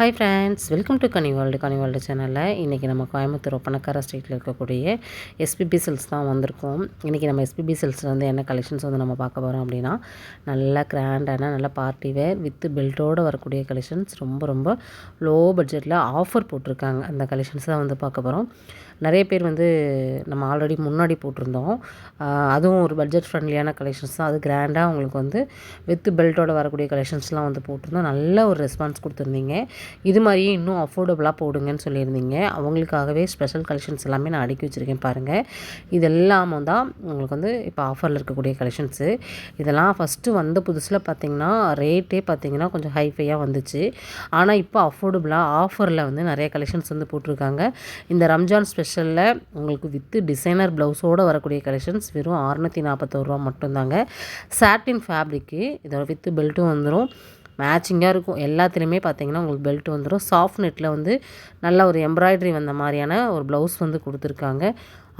Hi friends welcome to Kani world Kani world சேனலில் இன்றைக்கி நம்ம கோயம்புத்தூர் ஒப்பனக்கார ஸ்ட்ரீட்டில் இருக்கக்கூடிய எஸ்பிபி செல்ஸ் தான் வந்திருக்கோம். இன்றைக்கி நம்ம எஸ்பிபி செல்ஸில் வந்து என்ன கலெக்ஷன்ஸ் வந்து நம்ம பார்க்க போகிறோம் அப்படின்னா நல்ல கிராண்டான நல்ல பார்ட்டி வேர் வித் பெல்ட்டோடு வரக்கூடிய கலெக்ஷன்ஸ் ரொம்ப ரொம்ப லோ பட்ஜெட்டில் ஆஃபர் போட்டிருக்காங்க. அந்த கலெக்ஷன்ஸ் தான் வந்து பார்க்க போகிறோம் நிறைய பேர் வந்து நம்ம ஆல்ரெடி முன்னாடி போட்டிருந்தோம். அதுவும் ஒரு பட்ஜெட் ஃப்ரெண்ட்லியான கலெக்ஷன்ஸ் தான். அது கிராண்டாக உங்களுக்கு வந்து வித் பெல்ட்டோட வரக்கூடிய கலெக்ஷன்ஸ்லாம் வந்து போட்டிருந்தோம். நல்ல ஒரு ரெஸ்பான்ஸ் கொடுத்துருந்தீங்க. இது மாதிரியே இன்னும் அஃபோர்டபுளாக போடுங்கன்னு சொல்லியிருந்தீங்க. அவங்களுக்காகவே ஸ்பெஷல் கலெக்ஷன்ஸ் எல்லாமே நான் அடுக்கி வச்சுருக்கேன் பாருங்கள் இதெல்லாம் தான் உங்களுக்கு வந்து இப்போ ஆஃபரில் இருக்கக்கூடிய கலெக்ஷன்ஸு இதெல்லாம் ஃபஸ்ட்டு வந்த புதுசில் பார்த்திங்கன்னா ரேட்டே பார்த்திங்கன்னா கொஞ்சம் ஹைஃபையாக வந்துச்சு. ஆனால் இப்போ அஃபோர்டபுளாக ஆஃபரில் வந்து நிறைய கலெக்ஷன்ஸ் வந்து போட்டிருக்காங்க. இந்த ரம்ஜான் ஸ்பெஷலில் உங்களுக்கு வித்து டிசைனர் ப்ளவுஸோடு வரக்கூடிய கலெக்ஷன்ஸ் வெறும் அறநூற்றி நாற்பத்தோரு ரூபா மட்டும்தாங்க. சாட்டின் ஃபேப்ரிக்கு இதோட வித்து பெல்ட்டும் வந்துடும் மேட்சிங்காக இருக்கும். எல்லாத்துலேயுமே பார்த்தீங்கன்னா உங்களுக்கு பெல்ட் வந்துடும் சாஃப்ட் நெட்டில் வந்து நல்ல ஒரு எம்ப்ராய்டரி வந்த மாதிரியான ஒரு ப்ளவுஸ் வந்து கொடுத்துருக்காங்க.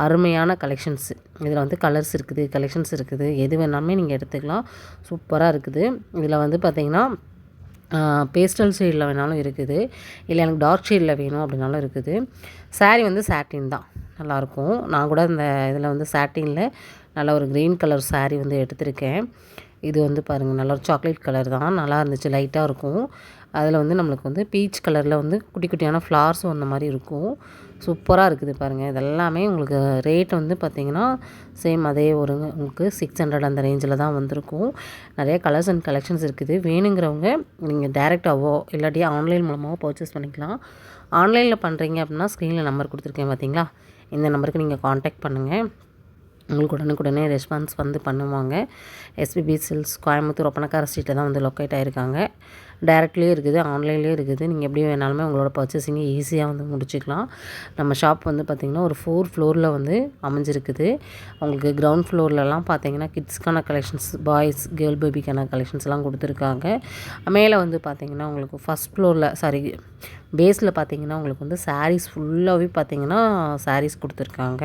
அருமையான கலெக்ஷன்ஸ் இதில் வந்து கலர்ஸ் இருக்குது கலெக்ஷன்ஸ் இருக்குது. எது வேணாலுமே நீங்கள் எடுத்துக்கலாம். சூப்பராக இருக்குது. இதில் வந்து பார்த்திங்கன்னா பேஸ்டல் ஷேடில் வேணாலும் இருக்குது. இல்லை எனக்கு டார்க் ஷேடில் வேணும் அப்படின்னாலும் இருக்குது. சாரீ வந்து சாட்டின் தான். நல்லாயிருக்கும் நான் கூட இந்த இதில் வந்து சாட்டினில் நல்ல ஒரு க்ரீன் கலர் சாரீ வந்து எடுத்திருக்கேன். இது வந்து பாருங்கள் நல்லா ஒரு சாக்லேட் கலர் தான். நல்லா இருந்துச்சு லைட்டாக இருக்கும். அதில் வந்து நம்மளுக்கு வந்து பீச் கலரில் வந்து குட்டி குட்டியான ஃப்ளார்ஸும் அந்த மாதிரி இருக்கும். சூப்பராக இருக்குது பாருங்கள் இதெல்லாமே உங்களுக்கு ரேட் வந்து பார்த்திங்கன்னா சேம் அதே ஒரு உங்களுக்கு சிக்ஸ் ஹண்ட்ரட் அந்த ரேஞ்சில் தான் வந்திருக்கும். நிறைய கலர்ஸ் அண்ட் கலெக்ஷன்ஸ் இருக்குது. வேணுங்கிறவங்க நீங்கள் டேரெக்டாகவோ இல்லாட்டி ஆன்லைன் மூலமாகவோ பர்ச்சேஸ் பண்ணிக்கலாம். ஆன்லைனில் பண்ணுறீங்க அப்படின்னா ஸ்க்ரீனில் நம்பர் கொடுத்துருக்கேன் பார்த்தீங்களா இந்த நம்பருக்கு நீங்கள் காண்டாக்ட் பண்ணுங்கள் உங்களுக்கு உடனுக்குடனே ரெஸ்பான்ஸ் வந்து பண்ணுவாங்க. எஸ்பிபி சில்ஸ் கோயம்புத்தூர் ஒப்பனக்கார ஸ்ட்ரீட்டில் தான் வந்து லொக்கேட் ஆகிருக்காங்க டேரெக்ட்லேயே இருக்குது ஆன்லைன்லேயே இருக்குது. நீங்கள் எப்படி வேணாலுமே உங்களோட பர்ச்சேசிங்கை ஈஸியாக வந்து முடிச்சுக்கலாம். நம்ம ஷாப் வந்து பார்த்திங்கன்னா ஒரு ஃபோர் ஃப்ளோரில் வந்து அமைஞ்சிருக்குது. உங்களுக்கு கிரவுண்ட் ஃப்ளோர்லலாம் பார்த்தீங்கன்னா கிட்ஸ்க்கான கலெக்ஷன்ஸ் பாய்ஸ் கேர்ள் பேபிக்கான கலெக்ஷன்ஸ்லாம் கொடுத்துருக்காங்க. மேலே வந்து பார்த்திங்கன்னா உங்களுக்கு ஃபஸ்ட் ஃப்ளோரில் சாரி பேஸில் பார்த்தீங்கன்னா உங்களுக்கு வந்து சாரீஸ் ஃபுல்லாகவே பார்த்தீங்கன்னா சாரீஸ் கொடுத்துருக்காங்க.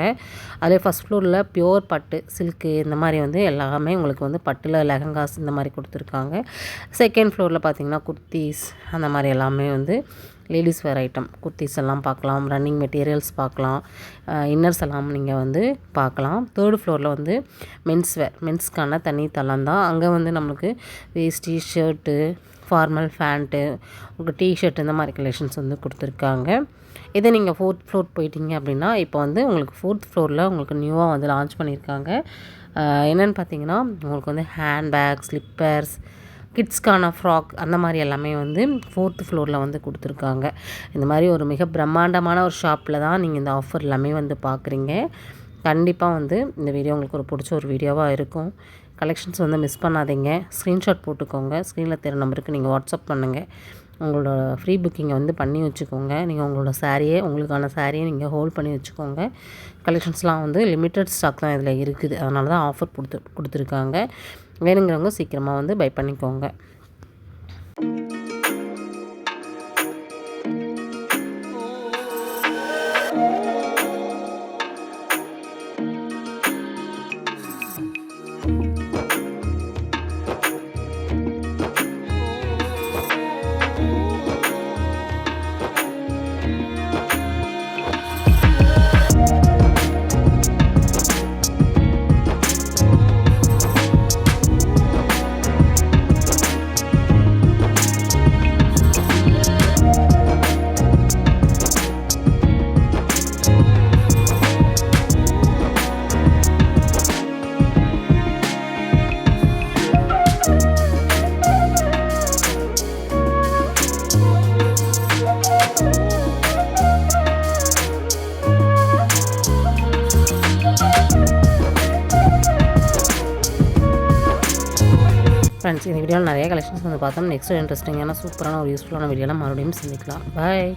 அதே ஃபஸ்ட் ஃப்ளோரில் பியோர் பட்டு சில்க்கு இந்த மாதிரி வந்து எல்லாமே உங்களுக்கு வந்து பட்டில் லெஹங்காஸ் இந்த மாதிரி கொடுத்துருக்காங்க. செகண்ட் ஃப்ளோரில் பார்த்தீங்கன்னா குர்த்தீஸ் அந்த மாதிரி எல்லாமே வந்து லேடிஸ் வேர் ஐட்டம் குர்த்திஸ் எல்லாம் பார்க்கலாம் ரன்னிங் மெட்டீரியல்ஸ் பார்க்கலாம் இன்னர்ஸ் எல்லாம் நீங்கள் வந்து பார்க்கலாம். தேர்டு ஃப்ளோரில் வந்து மென்ஸ் வேர் மென்ஸ்க்கான தனி தளம் தான். அங்கே வந்து நம்மளுக்கு வேஸ்டி ஷர்ட்டு ஃபார்மல் ஃபேண்ட்டு உங்களுக்கு டிஷர்ட் இந்த மாதிரி கலெக்ஷன்ஸ் வந்து கொடுத்துருக்காங்க. இதே நீங்கள் ஃபோர்த் ஃப்ளோர் போயிட்டீங்க அப்படின்னா இப்போ வந்து உங்களுக்கு ஃபோர்த் ஃப்ளோரில் உங்களுக்கு நியூவாக வந்து லான்ச் பண்ணியிருக்காங்க. என்னென்னு பார்த்தீங்கன்னா உங்களுக்கு வந்து ஹேண்ட் பேக் ஸ்லிப்பர்ஸ் கிட்ஸ்க்கான ஃப்ராக் அந்த மாதிரி எல்லாமே வந்து ஃபோர்த்து ஃப்ளோரில் வந்து கொடுத்துருக்காங்க. இந்த மாதிரி ஒரு மிக பிரம்மாண்டமான ஒரு ஷாப்பில் தான் நீங்கள் இந்த ஆஃபர் எல்லாமே வந்து பார்க்குறீங்க. கண்டிப்பாக வந்து இந்த வீடியோ உங்களுக்கு ஒரு பிடிச்ச ஒரு வீடியோவாக இருக்கும். கலெக்ஷன்ஸ் வந்து மிஸ் பண்ணாதீங்க. ஸ்க்ரீன்ஷாட் போட்டுக்கோங்க. ஸ்க்ரீனில் தெரிய நம்பருக்கு நீங்கள் வாட்ஸ்அப் பண்ணுங்கள் உங்களோட ஃப்ரீ புக்கிங்கை வந்து பண்ணி வச்சுக்கோங்க. நீங்கள் உங்களோட சாரியே உங்களுக்கான சாரியை நீங்கள் ஹோல்ட் பண்ணி வச்சுக்கோங்க. கலெக்ஷன்ஸ்லாம் வந்து லிமிட்டட் ஸ்டாக் தான் இதில் இருக்குது. அதனால தான் ஆஃபர் கொடுத்து கொடுத்துருக்காங்க. வேணுங்கிறவங்க சீக்கிரமாக வந்து பை பண்ணிக்கோங்க. ஃப்ரெண்ட்ஸ் இந்த வீடியோவில் நிறைய கலெக்ஷன்ஸ் வந்து பார்த்தோம். நெக்ஸ்ட் இன்ட்ரெஸ்டிங்கான சூப்பரான ஒரு யூஸ்ஃபுல்லான வீடியோலாம் மறுபடியும் சந்திக்கலாம். பாய்